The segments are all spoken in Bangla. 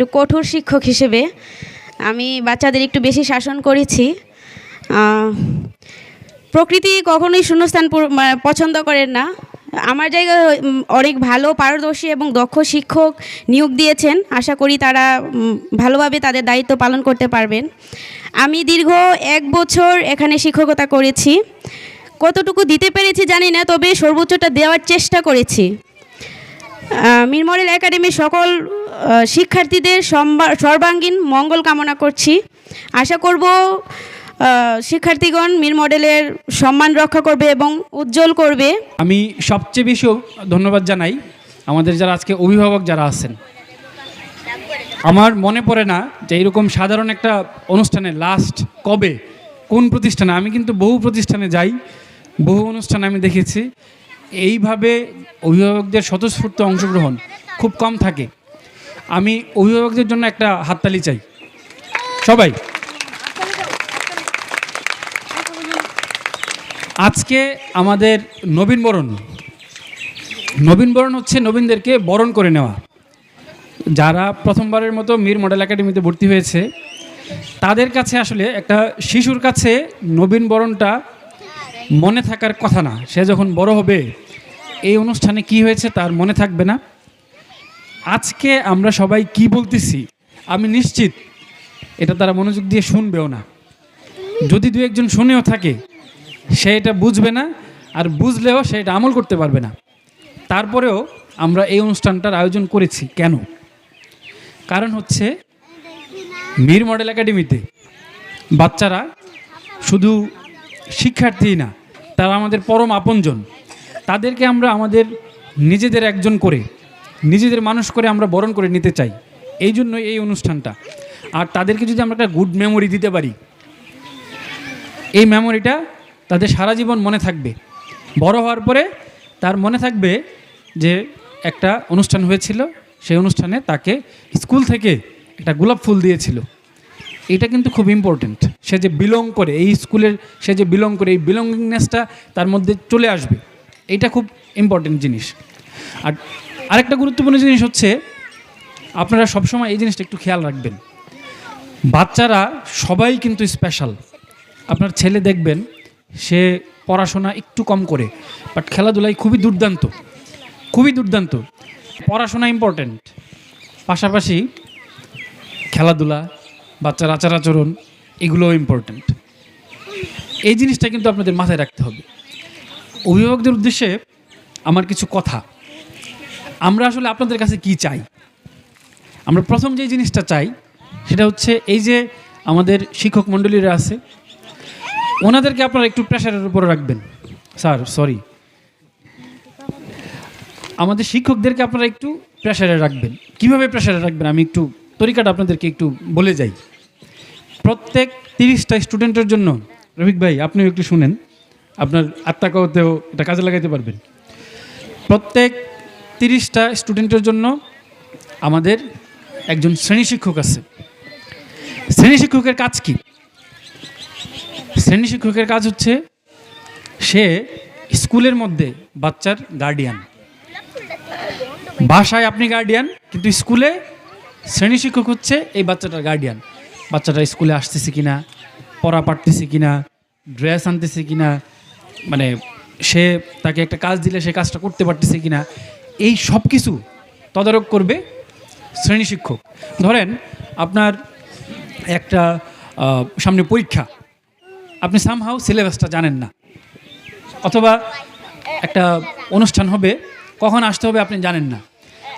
একটু কঠোর শিক্ষক হিসেবে আমি বাচ্চাদের একটু বেশি শাসন করেছি। প্রকৃতি কখনোই শূন্যস্থান পছন্দ করেন না। আমার জায়গায় অনেক ভালো পারদর্শী এবং দক্ষ শিক্ষক নিয়োগ দিয়েছেন। আশা করি তারা ভালোভাবে তাদের দায়িত্ব পালন করতে পারবেন। আমি দীর্ঘ এক বছর এখানে শিক্ষকতা করেছি। কতটুকু দিতে পেরেছি জানি না তবে সর্বোচ্চটা দেওয়ার চেষ্টা করেছি। আহ, মীর একাডেমির সকল শিক্ষার্থীদের সর্বাঙ্গীন মঙ্গল কামনা করছি। আশা করব শিক্ষার্থীগণ মীর মডেলের সম্মান রক্ষা করবে এবং উজ্জ্বল করবে। আমি সবচেয়ে বেশি ধন্যবাদ জানাই আমাদের যারা আজকে অভিভাবক যারা আছেন। আমার মনে পড়ে না যে এরকম সাধারণ একটা অনুষ্ঠানে লাস্ট কবে, কোন প্রতিষ্ঠানে, আমি কিন্তু বহু প্রতিষ্ঠানে যাই, বহু অনুষ্ঠানে আমি দেখেছি। এইভাবে অভিভাবকদের স্বতঃস্ফূর্ত অংশগ্রহণ খুব কম থাকে। আমি অভিভাবকদের জন্য একটা হাততালি চাই। সবাই। আজকে আমাদের নবীন বরণ। নবীন বরণ হচ্ছে নবীনদেরকে বরণ করে নেওয়া। যারা প্রথমবারের মতো মীর মডেল একাডেমিতে ভর্তি হয়েছে, তাদের কাছে আসলে একটা শিশুর কাছে নবীন বরণটা মনে থাকার কথা না। সে যখন বড় হবে, এই অনুষ্ঠানে কি হয়েছে তার মনে থাকবে না। আজকে আমরা সবাই কি বলতেছি? আমি নিশ্চিত এটা তারা মনোযোগ দিয়ে শুনবেও না। যদি দু একজন শুনেও থাকে, সে এটা বুঝবে না, আর বুঝলেও সে এটা আমল করতে পারবে না। তারপরেও আমরা এই অনুষ্ঠানটার আয়োজন করেছি কেন? কারণ হচ্ছে মীর মডেল একাডেমিতে বাচ্চারা শুধু শিক্ষার্থী না, তারা আমাদের পরম আপনজন। তাদেরকে আমরা আমাদের নিজেদের একজন করে নিজেদের মানুষ করে আমরা বরণ করে নিতে চাই। এই জন্য এই অনুষ্ঠানটা। আর তাদেরকে যদি আমরা একটা গুড মেমোরি দিতে পারি, এই মেমোরিটা তাদের সারা জীবন মনে থাকবে। বড় হওয়ার পরে তার মনে থাকবে যে একটা অনুষ্ঠান হয়েছিল, সেই অনুষ্ঠানে তাকে স্কুল থেকে একটা গোলাপ ফুল দিয়েছিল। এটা কিন্তু খুব ইম্পর্ট্যান্ট সে যে বিলং করে, এই স্কুলের সে যে বিলং করে, এই বিলংনেসটা তার মধ্যে চলে আসবে। এটা খুব ইম্পর্টেন্ট জিনিস। আর আরেকটা গুরুত্বপূর্ণ জিনিস হচ্ছে, আপনারা সবসময় এই জিনিসটা একটু খেয়াল রাখবেন। বাচ্চারা সবাই কিন্তু স্পেশাল আপনার ছেলে দেখবেন, সে পড়াশোনা একটু কম করে বাট খেলাধুলায় খুবই দুর্দান্ত। খুবই দুর্দান্ত। পড়াশোনা ইম্পর্ট্যান্ট পাশাপাশি খেলাধুলা, বাচ্চার আচার আচরণ, এগুলোও ইম্পর্ট্যান্ট এই জিনিসটা কিন্তু আপনাদের মাথায় রাখতে হবে। অভিভাবকদের উদ্দেশ্যে আমার কিছু কথা। আমরা আসলে আপনাদের কাছে কি চাই? আমরা প্রথম যে জিনিসটা চাই, সেটা হচ্ছে এই যে আমাদের শিক্ষক মণ্ডলীরা আছে, ওনাদেরকে আপনারা একটু প্রেশারের উপরে রাখবেন। স্যার সরি আমাদের শিক্ষকদেরকে আপনারা একটু প্রেশারে রাখবেন। কীভাবে প্রেশারে রাখবেন? আমি একটু তরিকাটা আপনাদেরকে একটু বলে যাই। প্রত্যেক তিরিশটা স্টুডেন্টের জন্য, রফিক ভাই, আপনিও একটু শুনেন। আপনার আত্মাকাওতেও এটা কাজে লাগাইতে পারবেন। প্রত্যেক তিরিশটা স্টুডেন্টের জন্য আমাদের একজন শ্রেণি শিক্ষক আছে। শ্রেণি শিক্ষকের কাজ কি? শ্রেণি শিক্ষকের কাজ হচ্ছে সে স্কুলের মধ্যে বাচ্চার গার্ডিয়ান বাসায় আপনি গার্ডিয়ান কিন্তু স্কুলে শ্রেণি শিক্ষক হচ্ছে এই বাচ্চাটার গার্ডিয়ান বাচ্চাটা স্কুলে আসতেছে কিনা, পড়া পারতেছে কিনা ড্রেস আনতেছে কিনা মানে সে তাকে একটা কাজ দিলে সে কাজটা করতে পারতেছে কিনা এই সব কিছু তদারক করবে শ্রেণি শিক্ষক। ধরেন আপনার একটা সামনে পরীক্ষা। আপনি সামহাও সিলেবাসটা জানেন না। অথবা একটা অনুষ্ঠান হবে, কখন আসতে হবে আপনি জানেন না।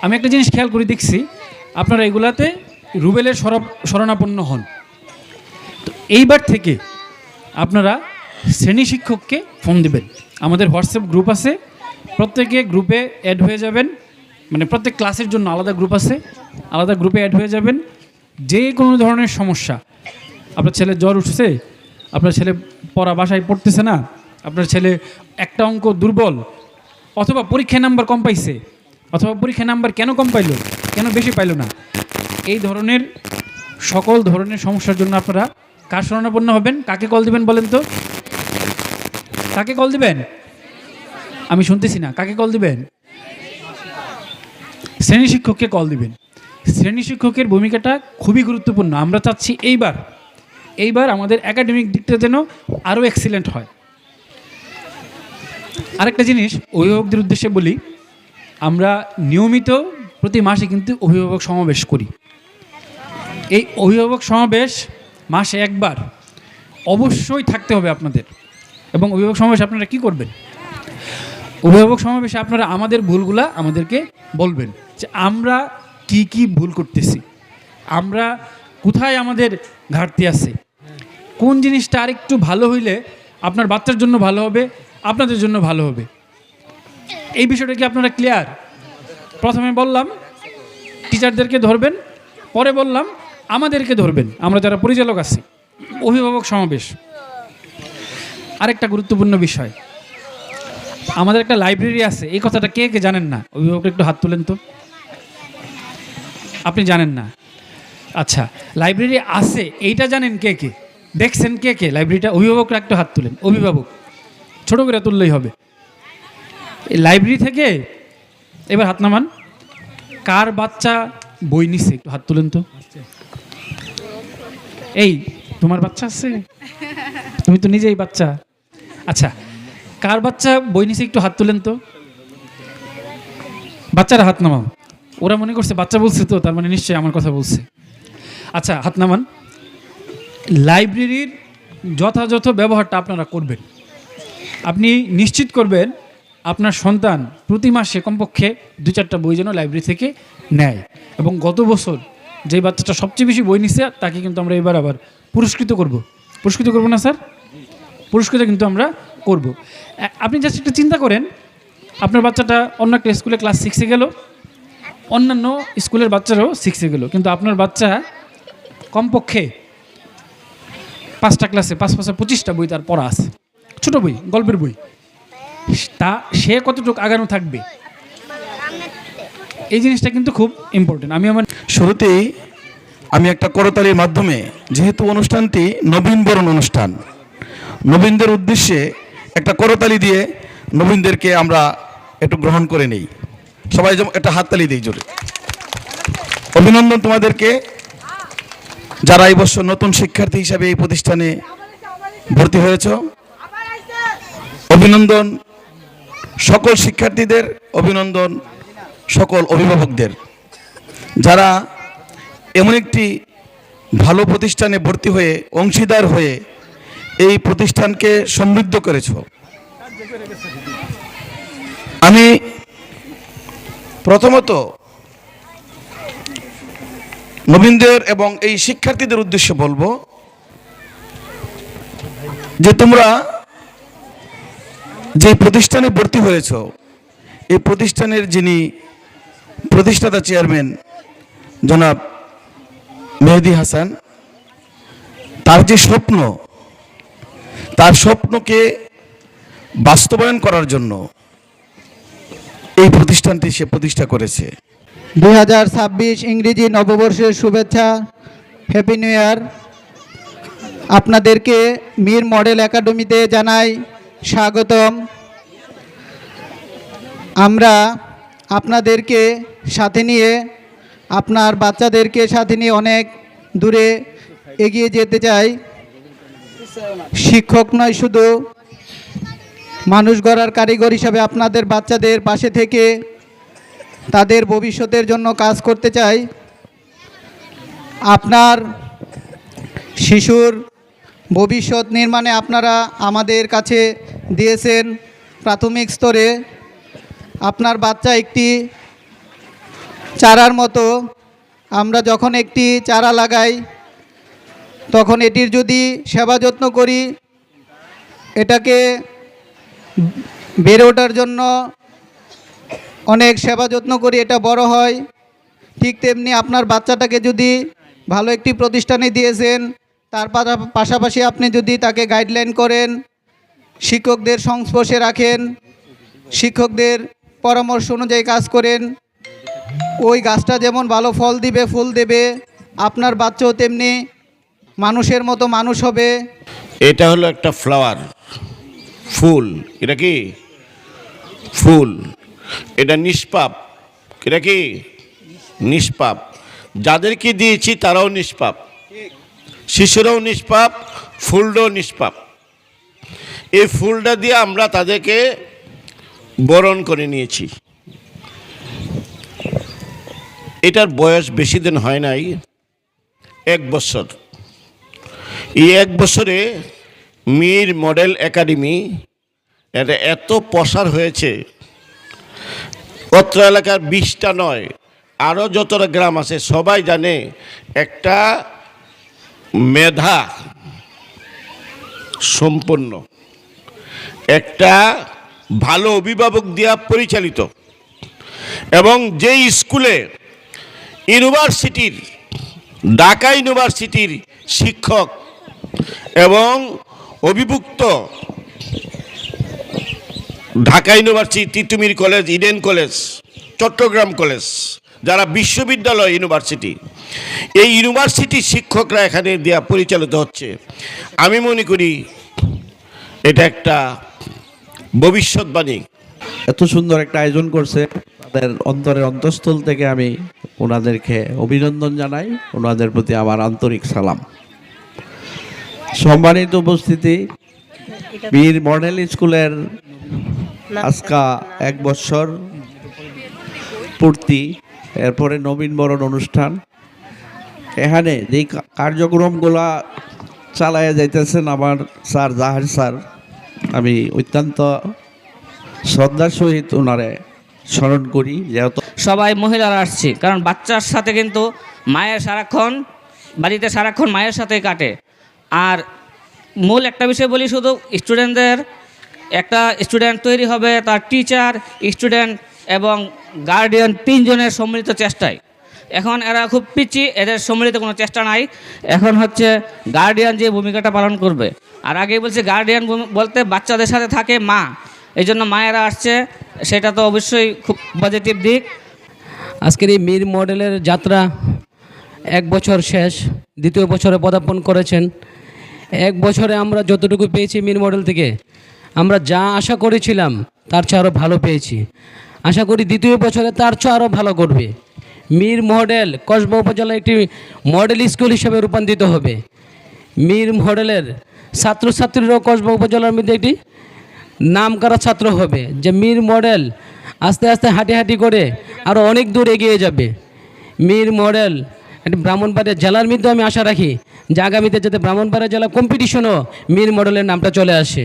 আমি একটা জিনিস খেয়াল করে দেখছি, আপনারা এগুলাতে রুবেলের সরব শরণাপন্ন হন। তো এইবার থেকে আপনারা শ্রেণি শিক্ষককে ফোন দেবেন। আমাদের হোয়াটসঅ্যাপ গ্রুপ আছে প্রত্যেকে গ্রুপে অ্যাড হয়ে যাবেন। মানে প্রত্যেক ক্লাসের জন্য আলাদা গ্রুপ আছে। আলাদা গ্রুপে অ্যাড হয়ে যাবেন। যে কোনো ধরনের সমস্যা। আপনার ছেলে জ্বর উঠছে, আপনার ছেলে পড়া বাসায় পড়তেছে না, আপনার ছেলে একটা অঙ্ক দুর্বল, অথবা পরীক্ষায় নাম্বার কম পাইছে, অথবা পরীক্ষায় নাম্বার কেন কম পাইলো, কেন বেশি পাইলো না, এই ধরনের সকল ধরনের সমস্যার জন্য আপনারা কার শরণাপন্ন হবেন? কাকে কল দিবেন বলেন তো? কাকে কল দিবেন? আমি শুনতেছি না। কাকে কল দিবেন? শ্রেণি শিক্ষককে কল দিবেন। শ্রেণি শিক্ষকের ভূমিকাটা খুবই গুরুত্বপূর্ণ। আমরা চাচ্ছি এইবার এইবার আমাদের একাডেমিক দিকটা যেন আরও এক্সিলেন্ট হয়। আরেকটা জিনিস, অভিভাবকদের উদ্দেশ্যে বলি, আমরা নিয়মিত প্রতি মাসে কিন্তু অভিভাবক সমাবেশ করি। এই অভিভাবক সমাবেশ মাসে একবার অবশ্যই থাকতে হবে আপনাদের। এবং অভিভাবক সমাবেশ আপনারা কি করবেন? অভিভাবক সমাবেশে আপনারা আমাদের ভুলগুলা আমাদেরকে বলবেন যে আমরা কি কি ভুল করতেছি? আমরা কোথায় আমাদের ঘাটতি আছে? কোন জিনিসটা আরেকটু ভালো হইলে আপনার বাচ্চার জন্য ভালো হবে, আপনাদের জন্য ভালো হবে? এই বিষয়টা কি আপনারা ক্লিয়ার প্রথমে বললাম টিচারদেরকে ধরবেন, পরে বললাম, আমাদেরকে ধরবেন। আমরা যারা পরিচালক আছি, অভিভাবক সমাবেশ। আরেকটা গুরুত্বপূর্ণ বিষয় আমাদের একটা লাইব্রেরি আছে, এই কথাটা কে কে জানেন না? অভিভাবক একটু হাত তুলেন তো। আপনি জানেন না? আচ্ছা লাইব্রেরি আছে, এইটা জানেন কে কে? দেখছেন কে কে? লাইব্রেরিটা অভিভাবকরা একটু হাত তুলেন, অভিভাবক। ছোট করে তুললেই হবে। এই লাইব্রেরি থেকে, এবার হাত নামান। কার বাচ্চা বই নিছে? একটু হাত তুলেন তো। এই, তোমার বাচ্চা আছে? তুমি তো নিজেই বাচ্চা। আচ্ছা কার বাচ্চা বই নিচে একটু হাত তুলেন তো। বাচ্চারা হাত নামাও। ওরা মনে করছে বাচ্চা বলছে তো, তার মানে নিশ্চয়ই আমার কথা বলছে। আচ্ছা হাত নামান। লাইব্রেরির যথাযথ ব্যবহারটা আপনারা করবেন। আপনি নিশ্চিত করবেন আপনার সন্তান প্রতি মাসে কমপক্ষে দু চারটা বই যেন লাইব্রেরি থেকে নেয়। এবং গত বছর যে বাচ্চাটা সবচেয়ে বেশি বই নিছে, তাকে কিন্তু আমরা এবার আবার পুরস্কৃত করব। পুরস্কৃত করব না, স্যার? পুরস্কৃত কিন্তু আমরা করব। আপনি জাস্ট একটু চিন্তা করেন, আপনার বাচ্চাটা অন্য একটা স্কুলে ক্লাস সিক্সে গেল, অন্যান্য স্কুলের বাচ্চারাও সিক্সে গেল, কিন্তু আপনার বাচ্চা কমপক্ষে পাঁচটা ক্লাসে পাঁচ পাঁচটা পঁচিশটা বই তার পড়া আছে। ছোটো বই, গল্পের বই। তা সে কতটুকু আগানো থাকবে? এই জিনিসটা কিন্তু খুব ইম্পর্টেন্ট আমি আমার শুরুতেই আমি একটা করতালির মাধ্যমে, যেহেতু অনুষ্ঠানটি নবীনবরণ অনুষ্ঠান, নবীনদের উদ্দেশ্যে একটা করতালি দিয়ে নবীনদেরকে আমরা একটু গ্রহণ করে নেই। সবাই যেমন একটা হাততালি দিই জোরে। অভিনন্দন তোমাদেরকে। যারা এই বছর নতুন শিক্ষার্থী হিসাবে এই প্রতিষ্ঠানে ভর্তি হয়েছ, অভিনন্দন সকল শিক্ষার্থীদের, অভিনন্দন সকল অভিভাবকদের। যারা এমন একটি ভালো প্রতিষ্ঠানে ভর্তি হয়ে অংশীদার হয়ে এই প্রতিষ্ঠানকে সমৃদ্ধ করেছ। আমি প্রথমত নবীনদের এবং এই শিক্ষার্থীদের উদ্দেশ্যে বলব যে তোমরা যে প্রতিষ্ঠানে ভর্তি হয়েছ, এই প্রতিষ্ঠানের যিনি প্রতিষ্ঠাতা চেয়ারম্যান জনাব মেহেদি হাসান, তার যে স্বপ্ন তার স্বপ্নকে বাস্তবায়ন করার জন্য এই প্রতিষ্ঠানটি সে প্রতিষ্ঠা করেছে। দুই হাজার ছাব্বিশ ইংরেজি নববর্ষের শুভেচ্ছা হ্যাপি নিউ ইয়ার আপনাদেরকে মীর মডেল একাডেমিতে জানাই স্বাগতম। আমরা আপনাদেরকে সাথে নিয়ে, আপনার বাচ্চাদেরকে সাথে নিয়ে অনেক দূরে এগিয়ে যেতে চাই। শিক্ষক নয়, শুধু মানুষ গড়ার কারিগর হিসাবে আপনাদের বাচ্চাদের পাশে থেকে তাদের ভবিষ্যতের জন্য কাজ করতে চাই। আপনার শিশুর ভবিষ্যৎ নির্মাণে আপনারা আমাদের কাছে দিয়েছেন প্রাথমিক স্তরে। আপনার বাচ্চা একটি চারার মতো। আমরা যখন একটি চারা লাগাই তখন এটির যদি সেবা যত্ন করি, এটাকে বেড়ে ওঠার জন্য অনেক সেবা যত্ন করি, এটা বড় হয়। ঠিক তেমনি আপনার বাচ্চাটাকে যদি ভালো একটি প্রতিষ্ঠানে দিয়েছেন, তার পাশা- পাশাপাশি আপনি যদি তাকে গাইডলাইন করেন, শিক্ষকদের সংস্পর্শে রাখেন, শিক্ষকদের পরামর্শ অনুযায়ী কাজ করেন, ওই গাছটা যেমন ভালো ফল দিবে, ফুল দেবে, আপনার বাচ্চাও তেমনি মানুষের মতো মানুষ হবে। এটা হলো একটা ফ্লাওয়ার ফুল। এটা কি? ফুল। এটা নিষ্পাপ। এটা কি? নিষ্পাপ। যাদেরকে দিয়েছি তারাও নিষ্পাপ। শিশুরাও নিষ্পাপ ফুলটাও নিষ্পাপ। এই ফুলটা দিয়ে আমরা তাদেরকে বরণ করে নিয়েছি। এটার বয়স বেশি দিন হয় নাই, এক বছর। এই এক বছরে মীর মডেল একাডেমি এটা এত প্রসার হয়েছে। অত্র এলাকার বিশটা নয় আরও যতটা গ্রাম আছে, সবাই জানে একটা মেধা সম্পন্ন, একটা ভালো অভিভাবক দিয়া পরিচালিত। এবং যেই স্কুলে ইউনিভার্সিটির, ঢাকা ইউনিভার্সিটির শিক্ষক এবং অভিভুক্ত Dhaka university, Titumir college, Eden college, Chittagong college, যারা বিশ্ববিদ্যালয় ইউনিভার্সিটি। এই ইউনিভার্সিটির শিক্ষকরা এখানে দেওয়া পরিচালিত হচ্ছে। আমি মনে করি এটা একটা ভবিষ্যৎবাণী। এত সুন্দর একটা আয়োজন করছে। তাদের অন্তরের অন্তঃস্থল থেকে আমি ওনাদেরকে অভিনন্দন জানাই। ওনাদের প্রতি আমার আন্তরিক সালাম। সম্মানিত উপস্থিতি বীর মডেল স্কুলের আজকা এক বছর পূর্তি এরপরে নবীনবরণ অনুষ্ঠান। এখানে যেই কা- কার্যক্রমগুলা চালায়া যাইতেছেন আমার স্যার জাহার স্যার আমি অত্যন্ত শ্রদ্ধার সহিত ওনারে স্মরণ করি যেহেতু সবাই মহিলারা আসছে কারণ বাচ্চার সাথে কিন্তু মায়ের সারাক্ষণ বাড়িতে সারাক্ষণ মায়ের সাথে কাটে। আর মূল একটা বিষয় বলি শুধু স্টুডেন্টদের একটা স্টুডেন্ট তৈরি হবে তার টিচার স্টুডেন্ট এবং গার্ডিয়ান তিনজনের সম্মিলিত চেষ্টায়। এখন এরা খুব পিচি, এদের সম্মিলিত কোনো চেষ্টা নাই। এখন হচ্ছে গার্ডিয়ান যে ভূমিকাটা পালন করবে। আর আগে বলছে গার্ডিয়ান বলতে বাচ্চাদের সাথে থাকে মা। এই জন্য মায়েরা আসছে, সেটা তো অবশ্যই খুব পজিটিভ দিক। আজকের এই মীর মডেলের যাত্রা এক বছর শেষ, দ্বিতীয় বছরে পদার্পণ করেছেন। এক বছরে আমরা যতটুকু পেয়েছি মীর মডেল থেকে, আমরা যা আশা করেছিলাম, তার চেয়ে আরও ভালো পেয়েছি। আশা করি দ্বিতীয় বছরে তার চেয়ে আরও ভালো করবে। মীর মডেল কসবা উপজেলা একটি মডেল স্কুল হিসেবে রূপান্তরিত হবে। মীর মডেলের ছাত্রছাত্রীরাও কসবা উপজেলার মধ্যে একটি নাম করা ছাত্র হবে, যে মীর মডেল আস্তে আস্তে হাঁটি হাঁটি করে আরও অনেক দূর এগিয়ে যাবে। মীর মডেল ব্রাহ্মণবাড়িয়া জেলার মধ্যে আমি আশা রাখি যে আগামীতে যাতে ব্রাহ্মণবাড়িয়া জেলা কম্পিটিশনও মীর মডেলের নামটা চলে আসে।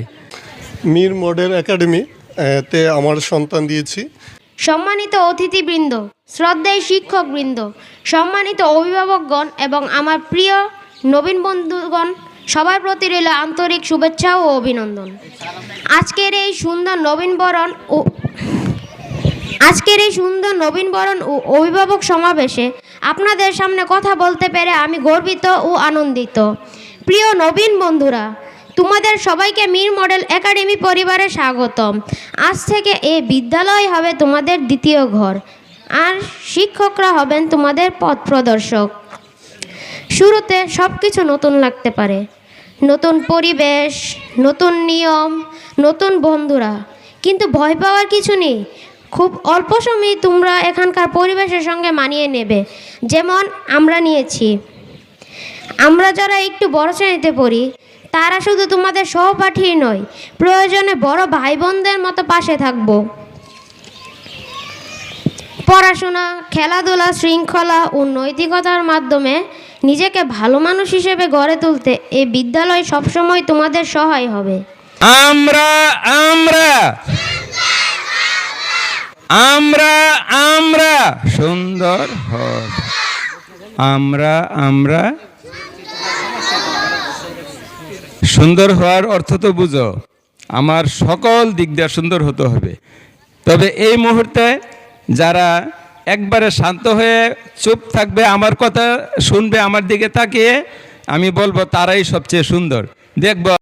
মীর মডেল একাডেমি তে আমার সন্তান দিয়েছি। সম্মানিত অতিথিবৃন্দ শ্রদ্ধায় শিক্ষকবৃন্দ সম্মানিত অভিভাবকগণ এবং আমার প্রিয় নবীন বন্ধুগণ সবার প্রতি রইল আন্তরিক শুভেচ্ছা ও অভিনন্দন। আজকের এই সুন্দর নবীনবরণ ও আজকের এই সুন্দর নবীনবরণ ও অভিভাবক সমাবেশে আপনাদের সামনে কথা বলতে পেরে আমি গর্বিত ও আনন্দিত। প্রিয় নবীন বন্ধুরা, তোমাদের সবাইকে মীর মডেল একাডেমি পরিবারে স্বাগতম। আজ থেকে এই বিদ্যালয় হবে তোমাদের দ্বিতীয় ঘর, আর শিক্ষকরা হবেন তোমাদের পথ প্রদর্শক। শুরুতে সব কিছু নতুন লাগতে পারে। নতুন পরিবেশ, নতুন নিয়ম, নতুন বন্ধুরা। কিন্তু ভয় পাওয়ার কিছু নেই। খুব অল্প সময়ে তোমরা এখানকার পরিবেশের সঙ্গে মানিয়ে নেবে। যেমন আমরা নিয়েছি। আমরা যারা একটু বড় শ্রেণীতে পড়ি, তারা শুধু তোমাদের সহপাঠী নয়, প্রয়োজনে বড় ভাই বোনদের মতো পাশে থাকব। পড়াশোনা, খেলাধুলা, শৃঙ্খলা ও নৈতিকতার মাধ্যমে নিজেকে ভালো মানুষ হিসেবে গড়ে তুলতে এই বিদ্যালয় সবসময় তোমাদের সহায় হবে। আমরা আমরা! আমরা আমরা, সুন্দর হব। আমরা আমরা, সুন্দর হওয়ার অর্থ তো বুঝো। আমার সকল দিক দিয়ে সুন্দর হতে হবে। তবে এই মুহূর্তে যারা একবারে শান্ত হয়ে চুপ থাকবে, আমার কথা শুনবে, আমার দিকে তাকিয়ে, আমি বলব তারাই সবচেয়ে সুন্দর। দেখব